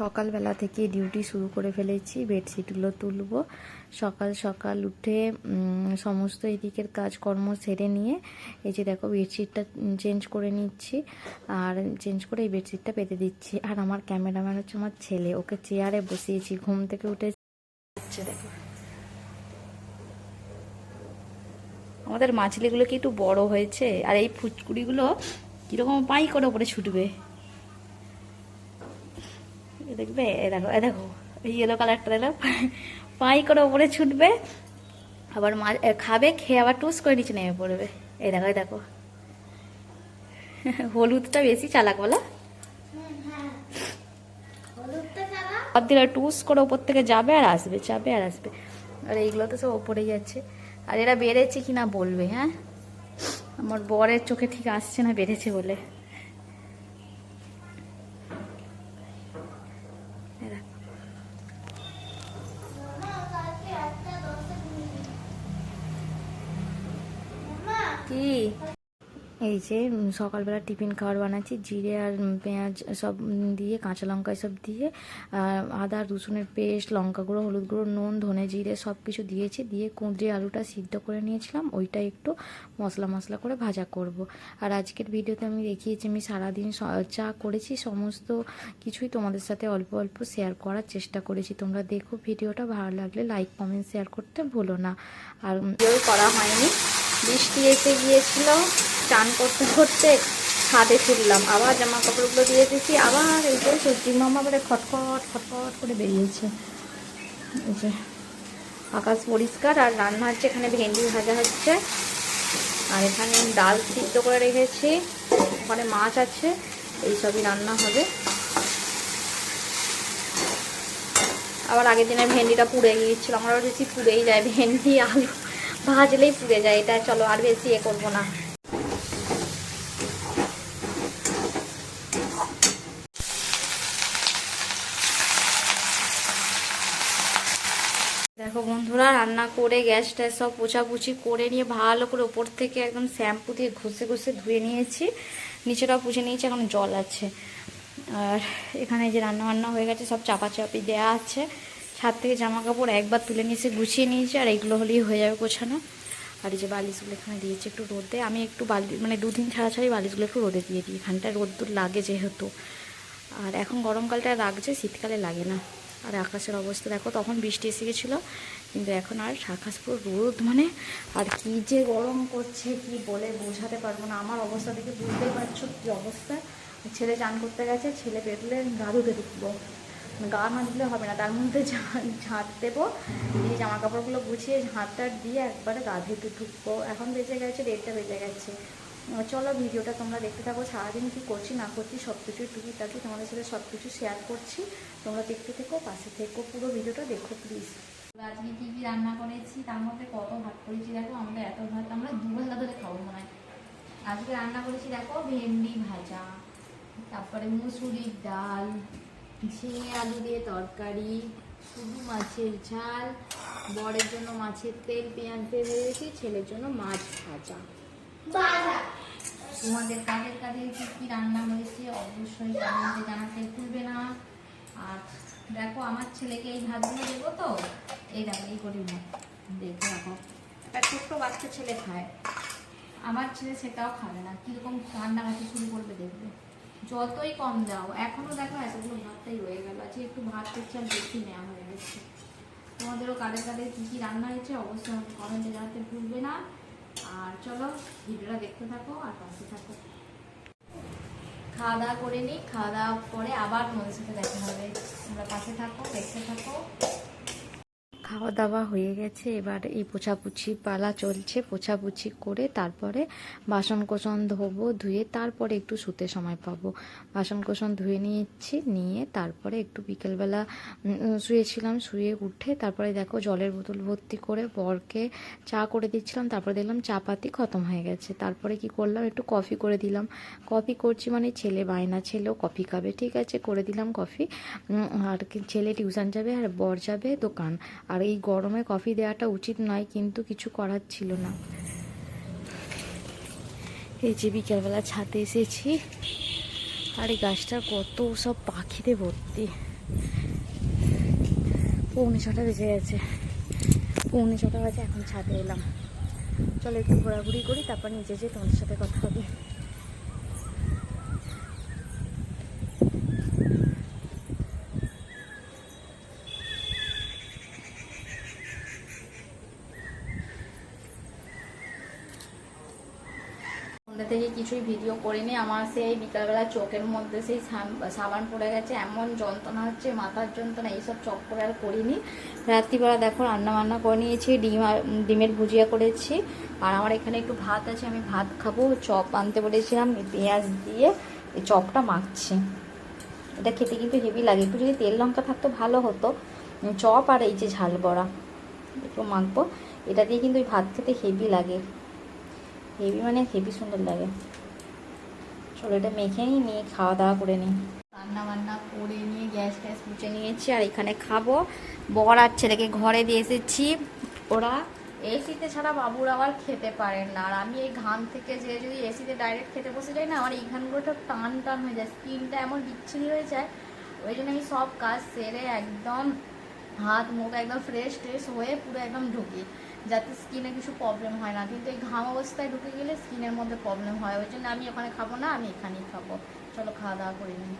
সকালবেলা থেকে ডিউটি শুরু করে ফেলেছি, বেডশিটগুলো তুলবো। সকাল সকাল উঠে সমস্ত এদিকের কাজকর্ম সেরে নিয়ে, এই যে দেখো বেডশিটটা চেঞ্জ করে নিচ্ছি, আর চেঞ্জ করে এই বেডশিটটা পেতে দিচ্ছি। আর আমার ক্যামেরাম্যান হচ্ছে আমার ছেলে, ওকে চেয়ারে বসিয়েছি, ঘুম থেকে উঠে দেখো। আমাদের মাছলিগুলো কি একটু বড় হয়েছে? আর এই ফুচকুড়িগুলো কীরকম পাই করে ওপরে ছুটবে? দেখবে? এ দেখো এ দেখো, এই ইয়েলো কালারটা দেখো পাই করে ওপরে ছুটবে, আবার মা খাবে, খেয়ে আবার টুস করে নিচে নেমে পড়বে। এই দেখো এই দেখো। হলুদটা বেশি চালাক বলো। সব দিলে টুস করে ওপর থেকে যাবে আর আসবে, যাবে আর আসবে। আর এইগুলো তো সব ওপরেই যাচ্ছে। আর এরা বেড়েছে কি না বলবে হ্যাঁ? আমার বরের চোখে ঠিক আসছে না, বেড়েছে বলে। কি? এই যে সকালবেলা টিফিন খাবার বানাচ্ছি জিরে আর পেঁয়াজ সব দিয়ে কাঁচা লঙ্কা এসব দিয়ে আদা রসুনের পেস্ট লঙ্কা গুঁড়ো হলুদ গুঁড়ো নুন ধনে জিরে সব কিছু দিয়েছি দিয়ে কুঁদরি আলুটা সিদ্ধ করে নিয়েছিলাম ওইটা একটু মশলা মশলা করে ভাজা করব। আর আজকের ভিডিওতে আমি দেখিয়েছি আমি সারাদিন যা করেছি সমস্ত কিছুই তোমাদের সাথে অল্প অল্প শেয়ার করার চেষ্টা করেছি। তোমরা দেখো ভিডিওটা ভালো লাগলে লাইক কমেন্ট শেয়ার করতে ভুলো না। আর করা হয়নি। বৃষ্টি এসে গিয়েছিল চান করতে করতে ছাদে ফিরলাম। আবার জামা কাপড়গুলো দিয়ে দিয়েছি, আবার এই যে সবজি মামা আবার খটখট খটখট করে বেরিয়েছে। এই যে আকাশ পরিষ্কার আর রান্না হচ্ছে, এখানে ভেন্ডি ভাজা হচ্ছে। আর এখানে ডাল সিদ্ধ করে রেখেছি, ওখানে মাছ আছে, এই সবই রান্না হবে। আবার আগের দিনের ভেন্ডিটা পুড়ে গিয়েছিল, আমার বেশি পুড়েই যায় ভেন্ডি, আলু। ভাজলেই পুড়ে যায়, এটা চলো আর বেশি এ করব না। দেখো বন্ধুরা, রান্না করে, গ্যাস ট্যাস সব পোছাপুছি করে নিয়ে ভালো করে ওপর থেকে একদম শ্যাম্পু দিয়ে ঘষে ঘষে ধুয়ে নিয়েছি। নিচেটাও পুছে নিয়েছি, এখন জল আছে। আর এখানে যে রান্না বান্না হয়ে গেছে, সব চাপাচাপি দেওয়া আছে। ছাদ থেকে জামা কাপড় একবার তুলে নিয়ে গুছিয়ে নিয়েছি, আর এইগুলো হলেই হয়ে যাবে গোছানো। আর এই যে বালিশগুলো এখানে দিয়েছি একটু রোদে, আমি একটু বালি মানে দুদিন ছাড়া ছাড়াই বালিশগুলো একটু রোদে দিয়ে দিই। এখানটায় রোদ্দুর লাগে যেহেতু। আর এখন গরমকালটা লাগছে, শীতকালে লাগে না। আর আকাশের অবস্থা দেখো, তখন বৃষ্টি এসে গেছিল, কিন্তু এখন আর আকাশ পুরো রোদ মানে আর কি যে গরম করছে, কি বলে বোঝাতে পারব না। আমার অবস্থা দেখে বুঝতেই পারছ কী অবস্থা। ছেলে চান করতে গেছে, ছেলে বেরোলে গা ধুতে ঢুকবো গা না দিলে হবে না, তার মধ্যে ঝাঁট দেবো। দিয়ে জামা কাপড়গুলো গুছিয়ে ঝাঁটটা দিয়ে একবারে গা ধুতে ঢুকবো। এখন বেজে গেছে, দেড়টা বেজে গেছে। চলো ভিডিওটা তোমরা দেখতে থাকো, সারাদিন কী করছি, না করছি সব কিছুই টুকিটাকি তোমাদের সাথে সব কিছু শেয়ার করছি। তোমরা দেখতে থেকো, পাশে থেকো, পুরো ভিডিওটা দেখো প্লিজ আজকে কী কী রান্না করেছি, তার মধ্যে কত ভাত করেছি দেখো আমাদের এত ভাত, আমরা দুবেলা ধরে খাব মনে হয়। আজকে রান্না করেছি দেখো, ভেন্ডি ভাজা, তারপরে মুসুরির ডাল ঝিঙে আলু দিয়ে তরকারি শুধু মাছের ঝাল বরের জন্য মাছের তেল পেঁয়াজ দিয়ে ভেজেছি ছেলের জন্য মাছ ভাজা। তোমাদের কাদের কাদের কি কি রান্না হয়েছে অবশ্যই কমেন্টে জানাতে ভুলবে না। আর দেখো আমার ছেলেকে এই ভাতগুলো দেবো তো এই দেখো এই করি না দেখে রাখো একটা ছোট্ট বাচ্চা ছেলে খায়। আমার ছেলে সেটাও খাবে না কীরকম রান্নাঘাটি শুরু করবে দেখবে। যতই কম দাও, এখনও দেখো এতগুলো ভাতটাই রয়ে গেল, আজকে একটু ভাত করছে আর বেশি নেওয়া হয়ে গেছে। তোমাদেরও কাদের কাদের কী কী রান্না হয়েছে অবশ্যই আমাকে কমেন্টে জানাতে ভুলবে না। আর চলো, ভিডিওটা দেখতে থাকো আর পাশে থাকো। খাওয়া দাওয়া করে নিই খাওয়া দাওয়া পরে আবার তোমাদের সাথে দেখা হবে। তোমরা পাশে থাকো, দেখতে থাকো। খাওয়া দাওয়া হয়ে গেছে। এবার এই পোছাপুছি পালা চলছে। পোছাপুছি করে তারপরে বাসন কোসন ধোবো, ধুয়ে তারপরে একটু শুতে সময় পাবো। বাসন কোসন ধুয়ে নিয়েছি, নিয়ে তারপরে একটু বিকেলবেলা শুয়েছিলাম, শুয়ে উঠে তারপরে দেখো জলের বোতল ভর্তি করে বরকে চা করে দিচ্ছিলাম। তারপরে দেখলাম চা পাতি খতম হয়ে গেছে। তারপরে কি করলাম? একটু কফি করে দিলাম। কফি করছি মানে ছেলে বায়না ছেলেও কফি খাবে। ঠিক আছে, করে দিলাম কফি। আর ছেলে টিউশন যাবে আর বর যাবে দোকান। আর এই গরমে কফি দেওয়াটা উচিত নয়, কিন্তু কিছু করার ছিল না। এই যে বিকেলবেলা ছাদে এসেছি, আর এই গাছটার কত সব পাখিতে ভর্তি। পৌনে ছটা বেজে গেছে। পৌনে ছটা বাজে এখন ছাদে এলাম। চলো একটু ঘোরাঘুরি করি, তারপর নিজে যেয়ে তোমাদের সাথে কথা হবে। সন্ধ্যা থেকে কিছুই ভিডিও করিনি। আমার সেই বিকালবেলা চোখের মধ্যে সেই সাবান পড়ে গেছে। এমন যন্ত্রণা হচ্ছে, মাথার যন্ত্রণা, এইসব চক করে আর করিনি। রাত্রিবেলা দেখো রান্না বান্না করে নিয়েছি, ডিম ডিমের ভুজিয়া করেছি। আর আমার এখানে একটু ভাত আছে, আমি ভাত খাব। চপ আনতে বলেছিলাম পেঁয়াজ দিয়ে এই চপটা মাখছি। এটা খেতে কিন্তু হেভি লাগে। একটু যদি তেল লঙ্কা থাকতো ভালো হতো। চপ আর এই যে ঝাল বড়া, একটু মাখবো। এটা দিয়ে কিন্তু ওই ভাত খেতে হেভি লাগে। হেভি মানে হেভি সুন্দর লাগে। চলো এটা মেখে নিই, নিয়ে খাওয়া দাওয়া করে নিই। রান্না বান্না করে নিয়ে গ্যাস ট্যাস মুছে নিয়েছি, আর এখানে খাব। বর আর ছেলেকে ঘরে দিয়ে এসেছি। ওরা এসিতে ছাড়া বাবুর আবার খেতে পারেন না। আর আমি এই ঘাম থেকে যে যদি এসিতে ডাইরেক্ট খেতে বসে যাই না, আমার এই ঘামগুলোটা টান টান হয়ে যায় স্কিনটা এমন বিচ্ছিরি হয়ে যায়। ওই জন্য আমি সব কাজ সেরে একদম হাত মুখ একদম ফ্রেশ ট্রেশ হয়ে পুরো একদম ঢুকি। যাতে স্কিনে কিছু প্রবলেম হয় না। কিন্তু এই ঘাম অবস্থায় ঢুকে গেলে স্কিনের মধ্যে প্রবলেম হয়। ওই জন্য আমি ওখানে খাব না, আমি এখানেই খাব। চলো খাওয়া দাওয়া করে নিই।